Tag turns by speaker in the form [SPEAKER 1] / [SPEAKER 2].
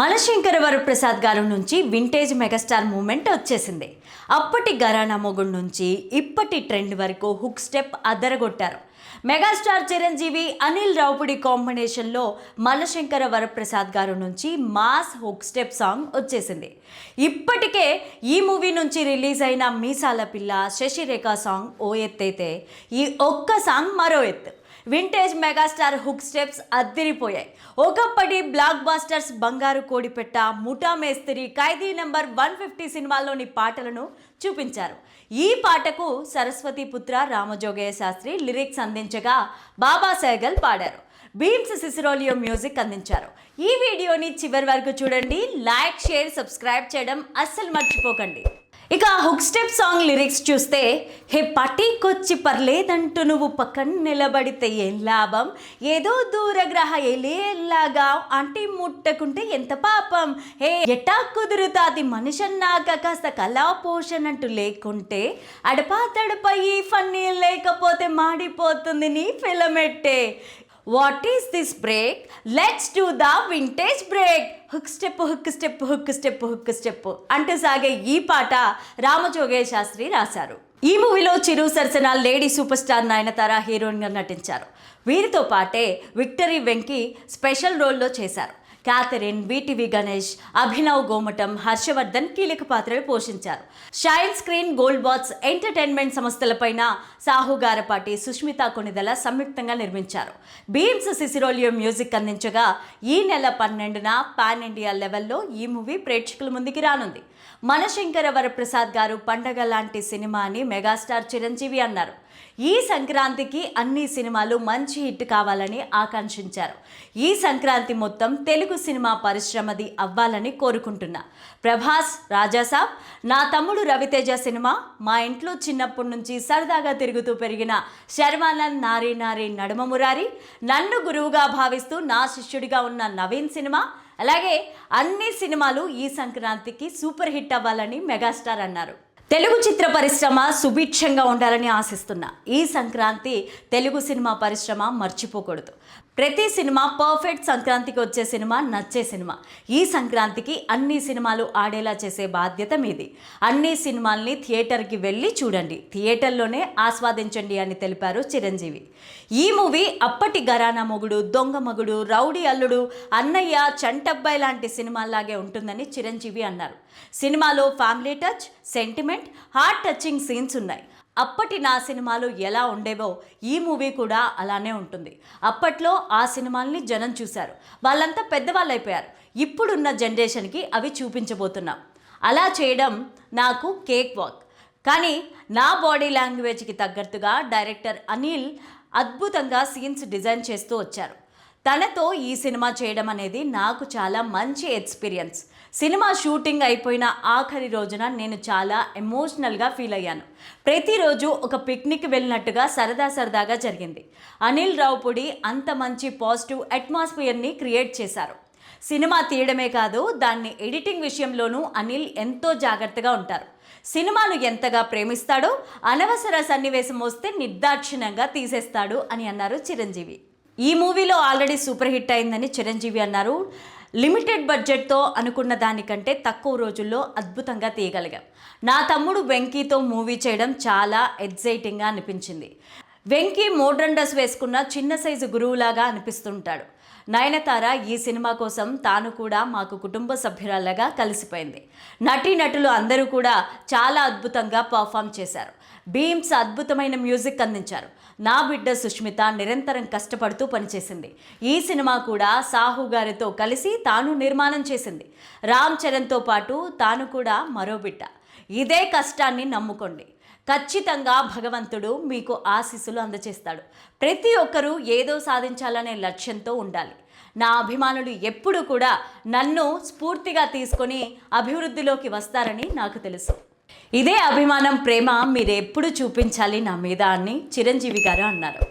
[SPEAKER 1] మలశంకర వరప్రసాద్ గారి నుంచి vintage megastar moment వచ్చేసింది. అప్పటి గరానా మొగుడు నుంచి ఇప్పటి ట్రెండ్ వరకు హుక్ స్టెప్ అదరగొట్టారు. మెగాస్టార్ చిరంజీవి అనిల్ రావుపుడి కాంబినేషన్లో మలశంకర వరప్రసాద్ గారు నుంచి మాస్ హుక్ స్టెప్ సాంగ్ వచ్చేసింది. ఇప్పటికే ఈ మూవీ నుంచి రిలీజ్ అయిన మీసాల పిల్ల శశిరేఖ సాంగ్ ఓ ఎత్తైతే ఈ ఒక్క సాంగ్ మరో ఎత్తు. వింటేజ్ మెగాస్టార్ హుక్ స్టెప్స్ అద్దిరిపోయాయి. ఒకప్పటి blockbusters Bangaru Kodipetta Mutha Mestri Khaidi number one fifty సినిమాల్లోని పాటలను చూపించారు. ఈ పాటకు సరస్వతి పుత్ర రామజోగయ్య శాస్త్రి లిరిక్స్ అందించగా బాబా సైగల్ పాడారు. బీమ్స్ సిసిరోలియో మ్యూజిక్ అందించారు. ఈ వీడియోని చివరి వరకు చూడండి. లైక్ షేర్ సబ్స్క్రైబ్ చేయడం అస్సలు మర్చిపోకండి. ఇక హుక్ స్టెప్ సాంగ్ లిరిక్స్ చూస్తే హే పటీకొచ్చి పర్లేదంటూ నువ్వు పక్కన నిలబడితే ఏం లాభం? ఏదో దూరగ్రహ ఎలేలాగా అంటే ముట్టకుంటే ఎంత పాపం? హే ఎటా కుదురుతాది మనిషన్నాక కాస్త కళా పోషణ అంటూ లేకుంటే అడపా తడప ఈ ఫన్నీ లేకపోతే మాడిపోతుంది నీ ఫిలమెట్టే. What is this break let's do the vintage break hook step hook step hook step hook step అంటూ సాగే ఈ పాట రామజోగే శాస్త్రి రాశారు. ఈ మూవీలో చిరు సరసన లేడీ సూపర్ స్టార్ నయనతార హీరోయిన్గా నటించారు. వీరితో పాటే విక్టరీ వెంకీ స్పెషల్ రోల్లో చేశారు. క్యాథరిన్ విటివి గణేష్ అభినవ్ గోమటం హర్షవర్ధన్ కీలక పాత్రలు పోషించారు. Shine screen gold box entertainment సంస్థలపైన Sahu Garapati Sushmita Konidela సంయుక్తంగా నిర్మించారు. బీమ్స్ సిసిరోలియో మ్యూజిక్ అందించగా ఈ నెల పన్నెండున పాన్ ఇండియా లెవెల్లో ఈ మూవీ ప్రేక్షకుల ముందుకి రానుంది. మనశంకర వరప్రసాద్ గారు పండగ లాంటి సినిమా అని మెగాస్టార్ చిరంజీవి అన్నారు. ఈ సంక్రాంతికి అన్ని సినిమాలు మంచి హిట్ కావాలని ఆకాంక్షించారు. ఈ సంక్రాంతి మొత్తం తెలుగు సినిమా పరిశ్రమది అవ్వాలని కోరుకుంటున్నా. ప్రభాస్ రాజాసాబ్ నా తమ్ముడు రవితేజ సినిమా మా ఇంట్లో చిన్నప్పటి నుంచి సరదాగా తిరుగుతూ పెరిగిన శర్మానంద్ నారీ నారీ నడుమ మురారి నన్ను గురువుగా భావిస్తూ నా శిష్యుడిగా ఉన్న నవీన్ సినిమా అలాగే అన్ని సినిమాలు ఈ సంక్రాంతికి సూపర్ హిట్ అవ్వాలని మెగాస్టార్ అన్నారు. తెలుగు చిత్ర పరిశ్రమ సుభిక్షంగా ఉండాలని ఆశిస్తున్నా ఈ సంక్రాంతి తెలుగు సినిమా పరిశ్రమ మర్చిపోకూడదు. ప్రతి సినిమా పర్ఫెక్ట్ సంక్రాంతికి వచ్చే సినిమా నచ్చే సినిమా. ఈ సంక్రాంతికి అన్ని సినిమాలు ఆడేలా చేసే బాధ్యత మీది. అన్ని సినిమాల్ని థియేటర్కి వెళ్ళి చూడండి. థియేటర్లోనే ఆస్వాదించండి అని తెలిపారు చిరంజీవి. ఈ మూవీ అప్పటి గరానా మొగుడు దొంగ మగుడు రౌడీ అల్లుడు అన్నయ్య చంటబ్బాయి లాంటి సినిమాల్లాగే ఉంటుందని చిరంజీవి అన్నారు. సినిమాలో family touch sentiment heart touching scenes ఉన్నాయి. అప్పటి నా సినిమాలు ఎలా ఉండేవో ఈ మూవీ కూడా అలానే ఉంటుంది. అప్పట్లో ఆ సినిమాల్ని జనం చూశారు. వాళ్ళంతా పెద్దవాళ్ళు అయిపోయారు ఇప్పుడున్న జనరేషన్కి అవి చూపించబోతున్నాం. అలా చేయడం నాకు కేక్ వాక్. కానీ నా బాడీ లాంగ్వేజ్కి తగ్గట్టుగా డైరెక్టర్ అనిల్ అద్భుతంగా సీన్స్ డిజైన్ చేస్తూ వచ్చారు. తనతో ఈ సినిమా చేయడం అనేది నాకు చాలా మంచి ఎక్స్పీరియన్స్. సినిమా షూటింగ్ అయిపోయిన ఆఖరి రోజున నేను చాలా ఎమోషనల్గా ఫీల్ అయ్యాను. ప్రతిరోజు ఒక పిక్నిక్ వెళ్ళినట్టుగా సరదా సరదాగా జరిగింది. అనిల్ రావుపూడి అంత మంచి పాజిటివ్ అట్మాస్ఫియర్ని క్రియేట్ చేశారు. సినిమా తీయడమే కాదు దాన్ని ఎడిటింగ్ విషయంలోనూ అనిల్ ఎంతో జాగ్రత్తగా ఉంటారు. సినిమాను ఎంతగా ప్రేమిస్తాడో అనవసర సన్నివేశం వస్తే నిర్దాక్షిణ్యంగా తీసేస్తాడు అని అన్నారు చిరంజీవి. ఈ మూవీలో ఆల్రెడీ సూపర్ హిట్ అయిందని చిరంజీవి అన్నారు. లిమిటెడ్ బడ్జెట్తో అనుకున్న దానికంటే తక్కువ రోజుల్లో అద్భుతంగా తీయగలిగాం. నా తమ్ముడు వెంకీతో మూవీ చేయడం చాలా ఎగ్జైటింగ్గా అనిపించింది. వెంకీ మోడ్రన్ వేసుకున్న చిన్న సైజు గురువులాగా అనిపిస్తుంటాడు. నయనతార ఈ సినిమా కోసం తాను కూడా మాకు కుటుంబ సభ్యురాలుగా కలిసిపోయింది. నటీనటులు అందరూ కూడా చాలా అద్భుతంగా పర్ఫామ్ చేశారు. బీమ్స్ అద్భుతమైన మ్యూజిక్ అందించారు. నా బిడ్డ సుష్మిత నిరంతరం కష్టపడుతూ పనిచేసింది. ఈ సినిమా కూడా సాహు గారితో కలిసి తాను నిర్మాణం చేసింది. రామ్ చరణ్తో పాటు తాను కూడా మరో బిడ్డ. ఇదే కష్టాన్ని నమ్ముకోండి. ఖచ్చితంగా భగవంతుడు మీకు ఆశీస్సులు అందజేస్తాడు ప్రతి ఒక్కరూ ఏదో సాధించాలనే లక్ష్యంతో ఉండాలి. నా అభిమానులు ఎప్పుడు కూడా నన్ను స్ఫూర్తిగా తీసుకొని అభివృద్ధిలోకి వస్తారని నాకు తెలుసు. ఇదే అభిమానం ప్రేమ మీరు ఎప్పుడు చూపించాలి నా మీద అని చిరంజీవి గారు అన్నారు.